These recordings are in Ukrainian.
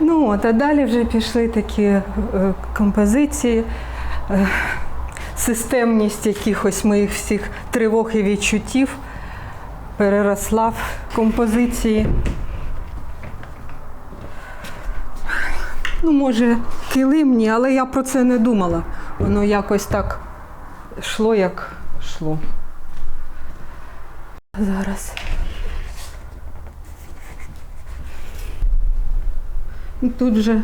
Ну от, а далі вже пішли такі е, композиції, е, системність якихось моїх всіх тривог і відчуттів переросла в композиції. Ну, може, килимні, але я про це не думала. Воно якось так йшло, як йшло. Зараз. Тут же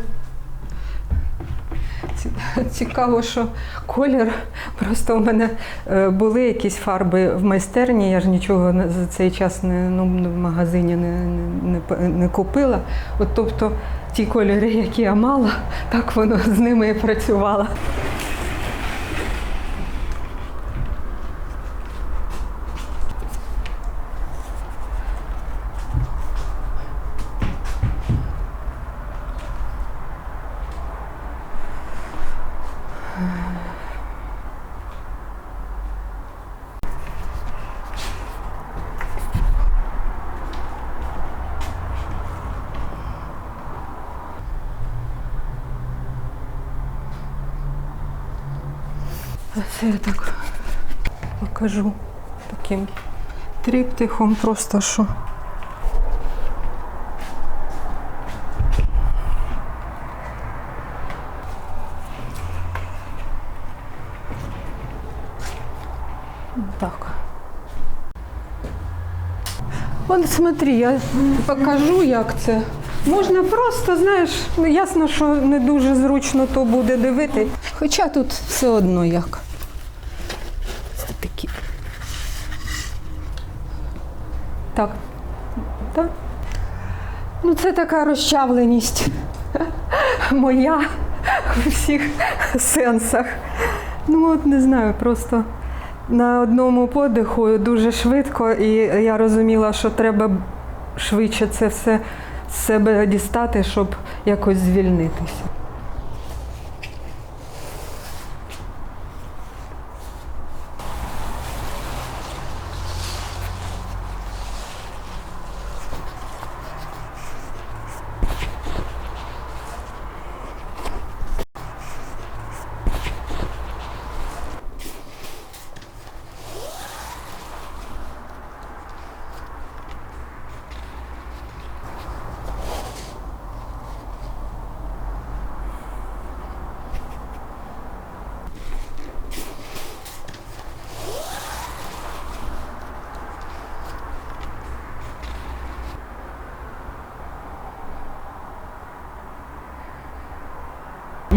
цікаво, що колір. Просто у мене е, були якісь фарби в майстерні, я ж нічого за цей час не, ну, в магазині не, не, не, купила. От тобто ті кольори, які я мала, так воно з ними і працювало. Це я так покажу таким тріптихом, просто що. Так. Вон смотри, я покажу, як це. Можна просто, знаєш, ну ясно, що не дуже зручно то буде дивити. Хоча тут все одно як. Це такі. Так. Так. Ну, це така розчавленість моя у всіх сенсах. Ну, от не знаю, просто на одному подиху дуже швидко, і я розуміла, що треба швидше це все з себе дістати, щоб якось звільнитися.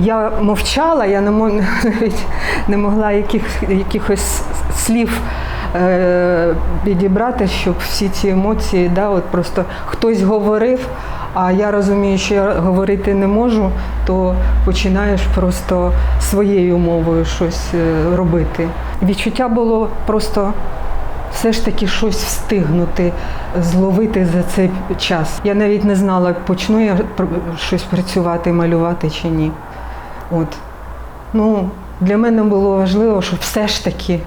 Я мовчала, я не, мо- навіть не могла яких, якихось слів е, підібрати, щоб всі ці емоції, да, от просто хтось говорив, а я розумію, що я говорити не можу, то починаєш просто своєю мовою щось е, робити. Відчуття було просто все ж таки щось встигнути, зловити за цей час. Я навіть не знала, почну я щось працювати, малювати чи ні. От. Ну, для мене було важливо, щоб все ж таки,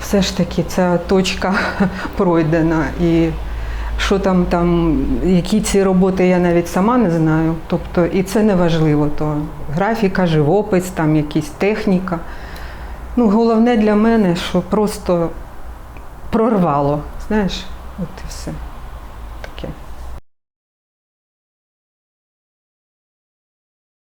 все ж таки ця точка пройдена. І що там, там, які ці роботи, я навіть сама не знаю. Тобто, і це не важливо. То графіка, живопис, там якісь техніка. Ну, головне для мене, що просто прорвало. Знаєш, от і все.